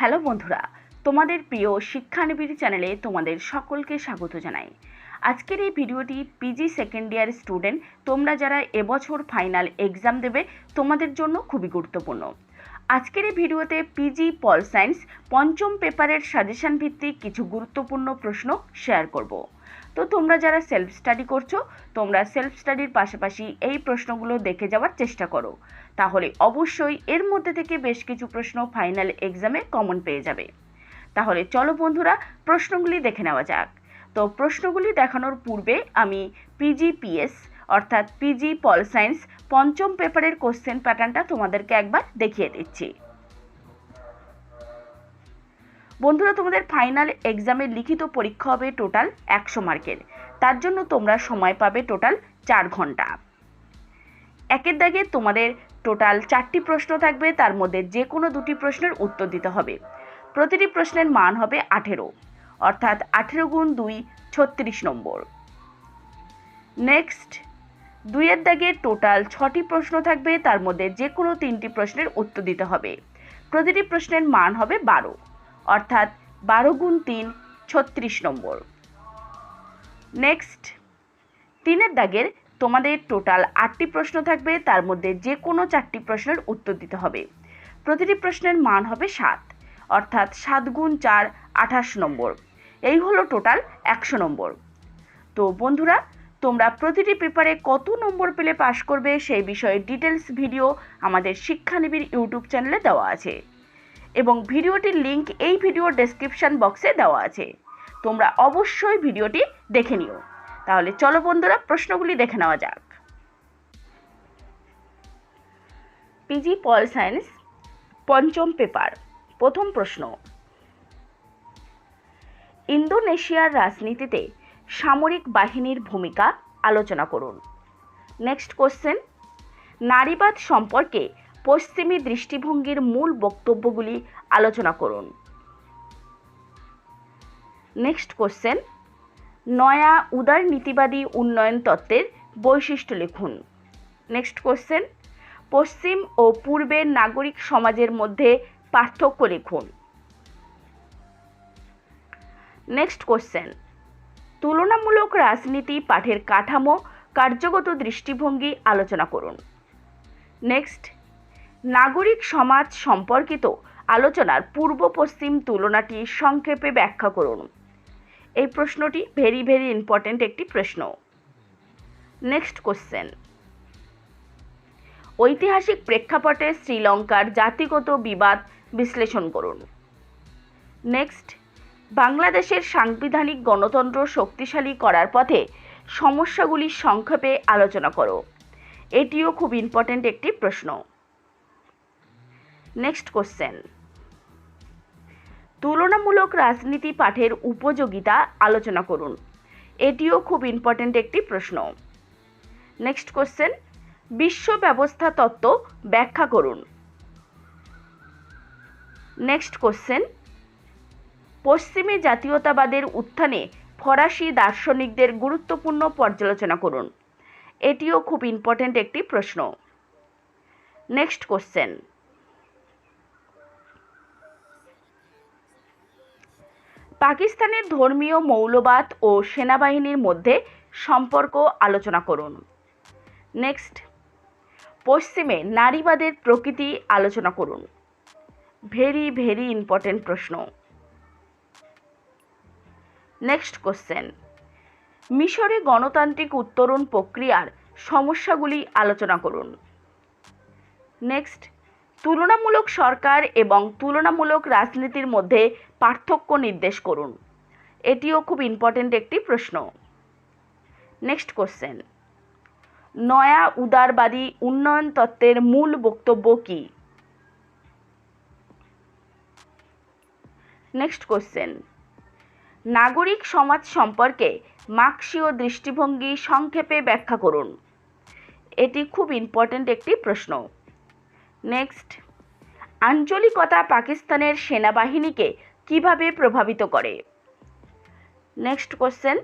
Hello বন্ধুরা, তোমাদের প্রিয় শিক্ষানিবিড় চ্যানেলে তোমাদের সকলকে স্বাগত জানাই। আজকের এই ভিডিওটি পিজি সেকেন্ড ইয়ার স্টুডেন্ট, তোমরা যারা এবছর ফাইনাল এক্সাম দেবে, তোমাদের জন্য খুবই গুরুত্বপূর্ণ। আজকের এই ভিডিওতে পিজি পল সায়েন্স পঞ্চম পেপারের সাজেশন ভিত্তিক কিছু গুরুত্বপূর্ণ প্রশ্ন শেয়ার করব। তো তোমরা যারা সেলফ স্টাডি করছ, তোমরা সেলফ স্টাডির পাশাপাশি এই প্রশ্নগুলো দেখে যাওয়ার চেষ্টা করো। তাহলে অবশ্যই এর মধ্যে থেকে বেশ কিছু প্রশ্ন ফাইনাল এক্সামে কমন পেয়ে যাবে। তাহলে চলো বন্ধুরা, প্রশ্নগুলি দেখে নেওয়া যাক। তো প্রশ্নগুলি দেখানোর পূর্বে আমি পিজিপিএস অর্থাৎ পিজি পল সায়েন্স পঞ্চম পেপারের কোশ্চেন প্যাটার্নটা তোমাদেরকে একবার দেখিয়ে দিচ্ছি। বন্ধুরা, তোমাদের ফাইনাল এক্সামের লিখিত পরীক্ষা হবে টোটাল একশো মার্কের। তার জন্য তোমরা সময় পাবে টোটাল চার ঘণ্টা। একের দাগে তোমাদের টোটাল চারটি প্রশ্ন থাকবে, তার মধ্যে যে কোনো দুটি প্রশ্নের উত্তর দিতে হবে। প্রতিটি প্রশ্নের মান হবে আঠেরো, অর্থাৎ আঠেরো গুণ দুই, ছত্রিশ নম্বর। নেক্সট দুইয়ের দাগে টোটাল ছটি প্রশ্ন থাকবে, তার মধ্যে যে কোনো তিনটি প্রশ্নের উত্তর দিতে হবে। প্রতিটি প্রশ্নের মান হবে বারো। অর্থাৎ বারো গুণ তিন, ছত্রিশ নম্বর। নেক্সট তিনের দাগের তোমাদের টোটাল আটটি প্রশ্ন থাকবে, তার মধ্যে যে কোনো চারটি প্রশ্নের উত্তর দিতে হবে। প্রতিটি প্রশ্নের মান হবে সাত, অর্থাৎ সাত গুণ চার, আঠাশ নম্বর। এই হলো টোটাল একশো নম্বর। তো বন্ধুরা, তোমরা প্রতিটি পেপারে কত নম্বর পেলে পাশ করবে, সেই বিষয়ে ডিটেলস ভিডিও আমাদের শিক্ষানিবির ইউটিউব চ্যানেলে দেওয়া আছে। এবং ভিডিওটির লিংক এই ভিডিওর ডেসক্রিপশন বক্সে দেওয়া আছে। তোমরা অবশ্যই ভিডিওটি দেখে নিও। তাহলে চলো বন্ধুরা, প্রশ্নগুলি দেখে নেওয়া যাক। পিজি পল সায়েন্স পঞ্চম পেপার প্রথম প্রশ্ন। ইন্দোনেশিয়ার রাজনীতিতে সামরিক বাহিনীর ভূমিকা আলোচনা করুন। নেক্সট কোশ্চেন নারীবাদ সম্পর্কে পশ্চিমী দৃষ্টিভঙ্গির মূল বক্তব্যগুলি আলোচনা করুন। নেক্সট কোশ্চেন নয়া উদারনীতিবাদী উন্নয়ন তত্ত্বের বৈশিষ্ট্য লিখুন। নেক্সট কোশ্চেন পশ্চিম ও পূর্বের নাগরিক সমাজের মধ্যে পার্থক্য লিখুন। নেক্সট কোশ্চেন তুলনামূলক রাজনীতি, পাঠের কাঠামো, কার্যগত দৃষ্টিভঙ্গি আলোচনা করুন। নেক্সট নাগরিক সমাজ সম্পর্কিত আলোচনার পূর্ব পশ্চিম তুলনাটি সংক্ষেপে ব্যাখ্যা করুন। এই প্রশ্নটি ভেরি ভেরি ইম্পর্ট্যান্ট একটি প্রশ্ন। নেক্সট কোশ্চেন ঐতিহাসিক প্রেক্ষাপটে শ্রীলঙ্কার জাতিগত বিবাদ বিশ্লেষণ করুন। নেক্সট বাংলাদেশের সাংবিধানিক গণতন্ত্র শক্তিশালী করার পথে সমস্যাগুলি সংক্ষেপে আলোচনা করো। এটিও খুব ইম্পর্ট্যান্ট একটি প্রশ্ন। নেক্সট কোশ্চেন তুলনামূলক রাজনীতি পাঠের উপযোগিতা আলোচনা করুন। এটিও খুব ইম্পর্ট্যান্ট একটি প্রশ্ন। নেক্সট কোশ্চেন বিশ্ব ব্যবস্থা তত্ত্ব ব্যাখ্যা করুন। নেক্সট কোশ্চেন পশ্চিমে জাতীয়তাবাদের উত্থানে ফরাসি দার্শনিকদের গুরুত্বপূর্ণ পর্যালোচনা করুন। এটিও খুব ইম্পর্ট্যান্ট একটি প্রশ্ন। নেক্সট কোশ্চেন পাকিস্তানের ধর্মীয় মৌলবাদ ও সেনাবাহিনীর মধ্যে সম্পর্ক আলোচনা করুন। নেক্সট। পশ্চিমে নারীবাদের প্রকৃতি আলোচনা করুন। ভেরি ভেরি ইম্পর্টেন্ট প্রশ্ন। Next question. মিশরে গণতান্ত্রিক উত্তরণ প্রক্রিয়ার সমস্যাগুলি আলোচনা করুন। নেক্সট। তুলনামূলক সরকার এবং তুলনামূলক রাজনীতির মধ্যে পার্থক্য নির্দেশ করুন। এটিও খুব ইম্পর্টেন্ট একটি প্রশ্ন। নেক্সট কোশ্চেন নয়া উদারবাদী উন্নয়ন তত্ত্বের মূল বক্তব্য কী? নেক্সট কোশ্চেন নাগরিক সমাজ সম্পর্কে মার্ক্সীয় দৃষ্টিভঙ্গি সংক্ষেপে ব্যাখ্যা করুন। এটি খুব ইম্পর্টেন্ট একটি প্রশ্ন। নেক্সট আঞ্চলিকতা পাকিস্তানের সেনাবাহিনীকে কীভাবে প্রভাবিত করে? নেক্সট কোশ্চেন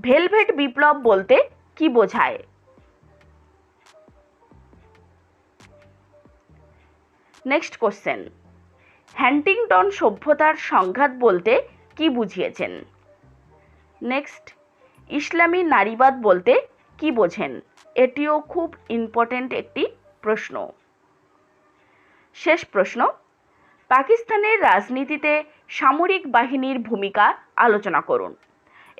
ভেলভেট বিপ্লব বলতে কি বোঝায়? নেক্সট কোশ্চেন হ্যান্টিংটন সভ্যতার সংঘাত বলতে কি বুঝিয়েছেন? নেক্সট ইসলামী নারীবাদ বলতে কি বোঝেন? এটিও খুব ইম্পর্টেন্ট একটি প্রশ্ন। শেষ প্রশ্ন, পাকিস্তানের রাজনীতিতে সামরিক বাহিনীর ভূমিকা আলোচনা করুন।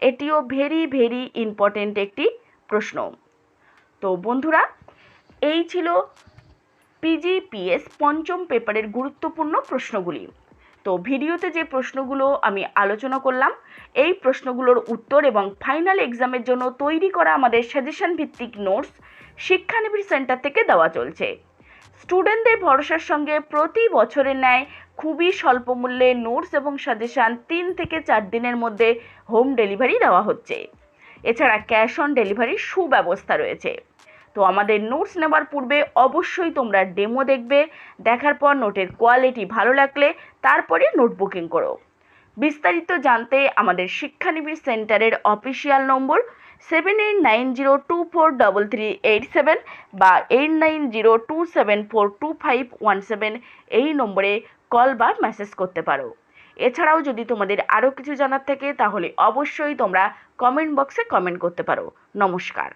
এটিও ভেরি ভেরি ইম্পর্টেন্ট একটি প্রশ্ন। তো বন্ধুরা, এই ছিল পিজিপিএস পঞ্চম পেপারের গুরুত্বপূর্ণ প্রশ্নগুলি। তো ভিডিওতে যে প্রশ্নগুলো আমি আলোচনা করলাম, এই প্রশ্নগুলোর উত্তর এবং ফাইনাল এক্সামের জন্য তৈরি করা আমাদের সাজেশন ভিত্তিক নোটস শিক্ষানিবিড় সেন্টার থেকে দেওয়া চলছে। স্টুডেন্টদের ভরসার সঙ্গে প্রতি বছরের ন্যায় খুবই স্বল্প মূল্যে নোটস এবং সাজেশান তিন থেকে চার দিনের মধ্যে হোম ডেলিভারি দেওয়া হচ্ছে। এছাড়া ক্যাশ অন ডেলিভারির সুব্যবস্থা রয়েছে। তো আমাদের নোটস নেবার পূর্বে অবশ্যই তোমরা ডেমো দেখবে, দেখার পর নোটের কোয়ালিটি ভালো লাগলে তারপরে নোট বুকিং করো। বিস্তারিত জানতে আমাদের শিক্ষানিবিড় সেন্টারের official number seven eight nine zero two four double three eight seven বা eight nine zero two seven four two five one seven এই নম্বরে কল বা মেসেজ করতে পারো। এছাড়াও যদি তোমাদের আরও কিছু জানার থাকে, তাহলে অবশ্যই তোমরা কমেন্ট বক্সে কমেন্ট করতে পারো। নমস্কার।